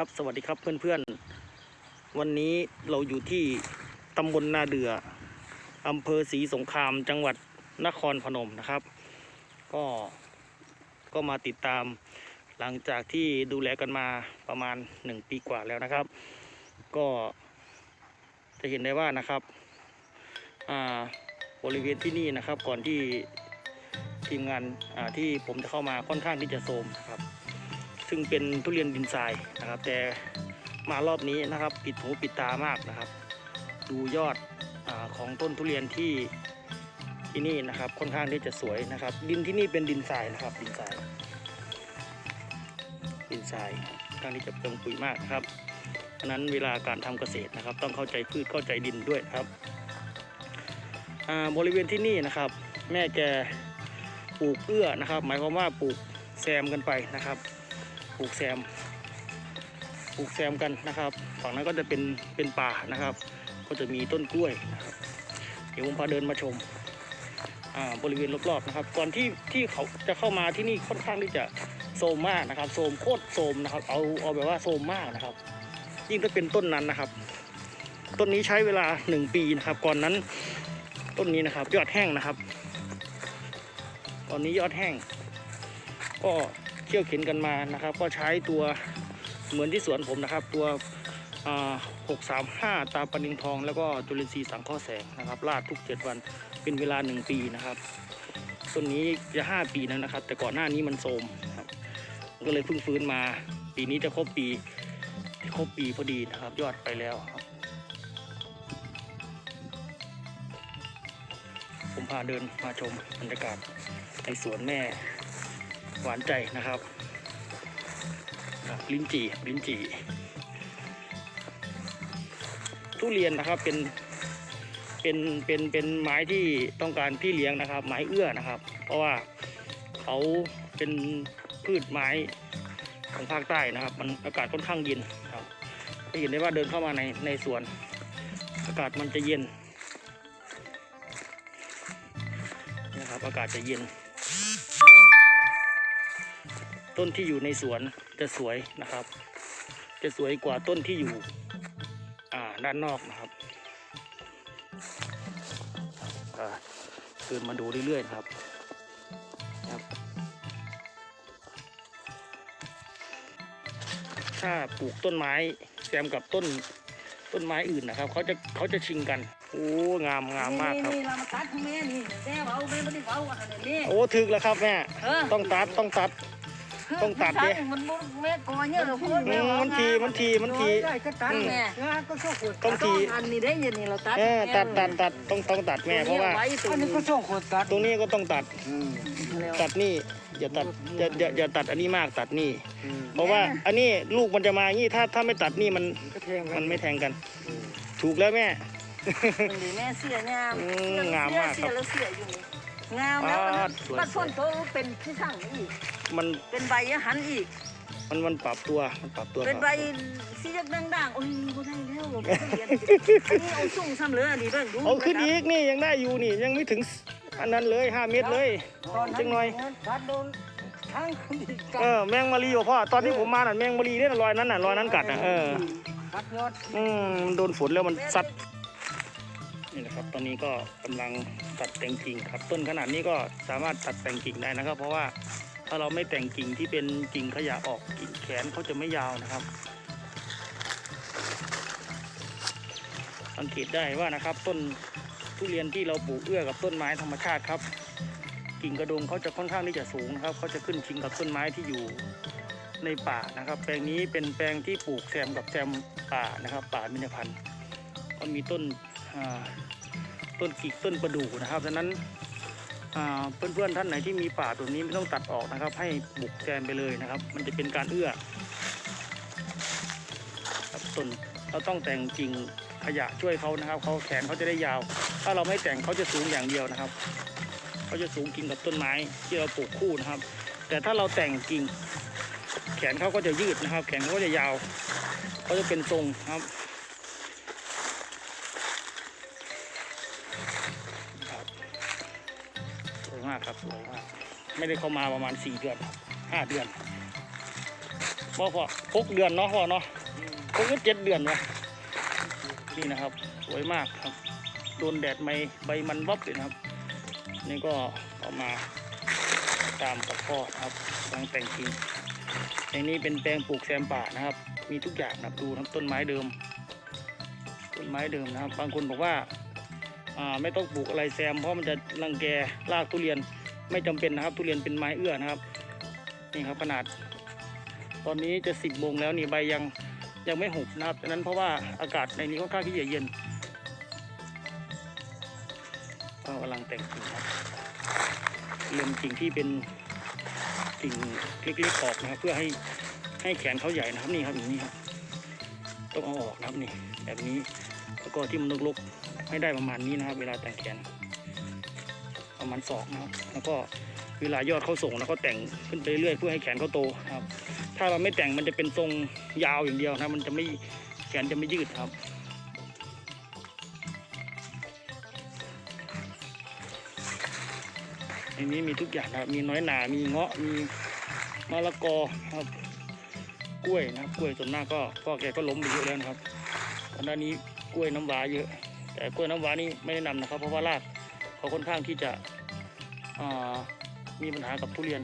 ครับ สวัสดีครับเพื่อนๆ วันนี้เราอยู่ที่ตำบลนาเดืออำเภอศรีสงครามจังหวัดนครพนมนะครับ ก็ก็มาติดตามหลังจากที่ดูแลกันมาประมาณหนึ่งปีกว่าแล้วนะครับ ก็จะเห็นได้ว่านะครับอ่าบริเวณที่นี่นะครับก่อนที่ทีมงานอ่าที่ผมจะเข้ามาค่อนข้างที่จะโทรมนะครับ ซึ่งเป็นทุเรียนดินทรายนะครับ แต่มารอบนี้นะครับปิดหูปิดตามากนะครับ ดูยอดอของต้นทุเรียนที่ที่นี่นะครับค่อนข้างที่จะสวยนะครับ ดินที่นี่เป็นดินทรายนะครับ ดินทราย ดินทรายค่อนข้างที่จะเปลืองปุ๋ยมากครับฉะนั้นเวลาการทำเกษตรนะครับ ต้องเข้าใจพืชเข้าใจดินด้วยครับบริเวณที่นี่นะครับ แม่แกปลูกเอื้อนะครับ หมายความว่าปลูกแซมกันไปนะครับ ปลูกแซม ปลูกแซมกันนะครับ ฝั่งนั้นก็จะเป็นเป็นป่านะครับ ก็จะมีต้นกล้วยนะครับเดี๋ยวผมพาเดินมาชมบริเวณรอบๆนะครับ ก่อนที่ที่เขาจะเข้ามาที่นี่ค่อนข้างที่จะโซมมากนะครับโซมโคตรโซมนะครับ เอาเอาแบบว่าโซมมากนะครับ ยิ่งถ้าเป็นต้นนั้นนะครับ ต้นนี้ใช้เวลาหนึ่งปีนะครับ ก่อนนั้นต้นนี้นะครับ ยอดแห้งนะครับ ตอนนี้ยอดแห้ง ก็ เที่ยวเข็นกันมานะครับ ก็ใช้ตัวเหมือนที่สวนผมนะครับ ตัวหกสามห้าตาปนิงทอง แล้วก็จุลินทรีย์สังเคราะห์แสงนะครับลาดทุก 7 วันเป็นเวลา 1 ปีนะครับต้นนี้จะ 5 ปีแล้วนะครับ แต่ก่อนหน้านี้มันโทมครับก็เลยเพิ่งฟื้นมา ปีนี้จะครบปีครบปีพอดีนะครับ ยอดไปแล้วครับผมพาเดินมาชมบรรยากาศในสวนแม่ หวานใจนะครับลิ้นจี่ลิ้นจี่ทุเรียนนะครับเป็นเป็นเป็นเป็นไม้ที่ต้องการพี่เลี้ยงนะครับ ไม้เอื้อนะครับ เพราะว่าเขาเป็นพืชไม้ของภาคใต้นะครับ มันอากาศค่อนข้างเย็นครับจะเห็นได้ว่าเดินเข้ามาในในสวน อากาศมันจะเย็นนะครับอากาศจะเย็น ต้นที่อยู่ในสวนจะสวยนะครับ จะสวยกว่าต้นที่อยู่อ่าด้านนอกนะครับอ่าเดินมาดูเรื่อยๆนะครับครับ ถ้าปลูกต้นไม้แซมกับต้นต้นไม้อื่นนะครับเขาจะเขาจะชิงกันโอ้งามงามมากครับนี่เรามาตัดของแม่นี่แม่เว้าแม่ไม่ได้เว้าอันนี้โอ้ถึกแล้วครับแม่เออต้องตัดต้องตัด ต้องตัดดิมันบ่แม่กอเนี่ยเราพูดอืมมันทีมันทีมันทีได้ก็ตัดอืมแม่งานก็ส่งคนต้องทีอันนี้ได้ยินนี่เราตัดเออตัดตัดตัดต้องต้องตัดแม่เพราะว่าไว้ตรงอันนี้นี้ก็ส่งคนตัดตรงนี้ก็ต้องตัดอืมแล้วตัดนี่อย่าตัดอย่าอย่าอย่าตัดอันนี้มากตัดนี่อืมเพราะว่าอันนี้ลูกมันจะมาอย่างนี้ถ้าถ้าไม่ตัดนี่มันก็แทงกัมันนไม่แทงกัน ถูกแล้วแม่มันดีแม่เสียงามอืมงามมากครับ เสียแล้วเสียอยู่นี่งามแล้วอ่ามันสวยมันพ่นโตเป็นที่ช่างอีก มันเป็นใบหันอีก มันมันปรับตัวมันปรับตัวเป็นใบปรับตัวสียักด่างๆโอ้ยบ่ได้แล้วบ่ได้เรียนอันนี้เอาสูงซ้ำเลยอันนี้ด้วยดูเอาขึ้นอีกนี่ยังได้อยู่นี่ยังไม่ถึงอันนั้นเลยห้าเมตรเลยตอนจังหน่อยตัดโดนทั้งคนที่กัดเออแมงมารีบ่พ่อตอนที่ผมมาน่ะแมงมารีเนี่ยรอยนั้นน่ะรอยนั้นกัดน่ะเออกัดยอดอืมมันโดนฝนแล้วมันซัด นี่นะครับ ตอนนี้ก็กำลังตัดแต่งกิ่งครับ ต้นขนาดนี้ก็สามารถตัดแต่งกิ่งได้นะครับ เพราะว่าถ้าเราไม่แต่งกิ่งที่เป็นกิ่งขยะออกกิ่งแขนเขาจะไม่ยาวนะครับ สังเกตได้ว่านะครับ ต้นทุเรียนที่เราปลูกเอื้อกับต้นไม้ธรรมชาติครับ กิ่งกระดงเขาจะค่อนข้างที่จะสูงนะครับเขาจะขึ้นชิงกับต้นไม้ที่อยู่ในป่านะครับ แปลงนี้เป็นแปลงที่ปลูกแซมกับแซมป่านะครับ ป่ามินพันธ์ก็มีต้น ต้นกิกต้นประดู่นะครับดังนั้นอ่าเพื่อนๆท่านไหนที่มีป่าตัวนี้ไม่ต้องตัดออกนะครับ ให้ปลูกแซมไปเลยนะครับ มันจะเป็นการเอื้อครับต้นเราต้องแต่งกิ่งขยะช่วยเขานะครับเขาแขนเขาจะได้ยาว ถ้าเราไม่แต่งเขาจะสูงอย่างเดียวนะครับเขาจะสูงกิ่งกับต้นไม้ที่เราปลูกคู่นะครับ แต่ถ้าเราแต่งกิ่ง แขนเขาก็จะยืดนะครับ แขนเขาก็จะยาวเขาจะเป็นทรงครับากครับสวยมากไม่ได้เข้ามาประมาณสี่เดือนห้าเดือนบ่พอหกเดือนเนาะพ่อเนาะหกหรือเจ็ดเดือนวะนี่นะครับ สวยมากครับโดนแดดไม่ใบมันวับเลยนะครับ นี่ก็เอามาตามกับพ่อนครับกำลังแต่งกิ่งในนี้เป็นแปลงปลูกแซมป่านะครับ มีทุกอย่างนะครับดูนะครับต้นไม้เดิม ต้นไม้เดิมนะครับ บางคนบอกว่า ไม่ต้องปลูกอะไรแซมเพราะมันจะรังแกรากทุเรียนไม่จำเป็นนะครับ ทุเรียนเป็นไม้เอื้อนะครับนี่ครับขนาด ตอนนี้จะสิบโมงแล้วนี่ใบยังยังไม่หุบนะครับดังนั้นเพราะว่าอากาศในนี้ค่อนข้างที่จะเย็นก็กำลังแต่งกิ่งครับเล็มกิ่งที่เป็นกิ่งเล็กๆออกนะครับเพื่อให้ให้แขนเขาใหญ่นะครับนี่ครับอย่างนี้ครับต้องเอาออกนะครับนี่แบบนี้แล้วก็ที่มันลกๆ ให้ได้ประมาณนี้นะครับ เวลาแต่งแขน ประมาณศอกนะครับ แล้วก็เวลายอดเขาส่งแล้วก็แต่งขึ้นไปเรื่อยเพื่อให้แขนเขาโตครับ ถ้าเราไม่แต่งมันจะเป็นทรงยาวอย่างเดียวนะมันจะไม่แขนจะไม่ยืดครับในนี้มีทุกอย่างนะครับมีน้อยหนา มีเงาะ มีมะละกอครับ กล้วยนะครับ กล้วยส่วนมากก็พ่อแกก็ล้มไปเยอะแล้วนะครับตอนน้านี้กล้วยน้ำว้าเยอะ แต่กล้วยน้ำว้านี่ไม่แนะนำนะครับ เพราะว่ารากเขาค่อนข้างที่จะมีปัญหากับทุเรียน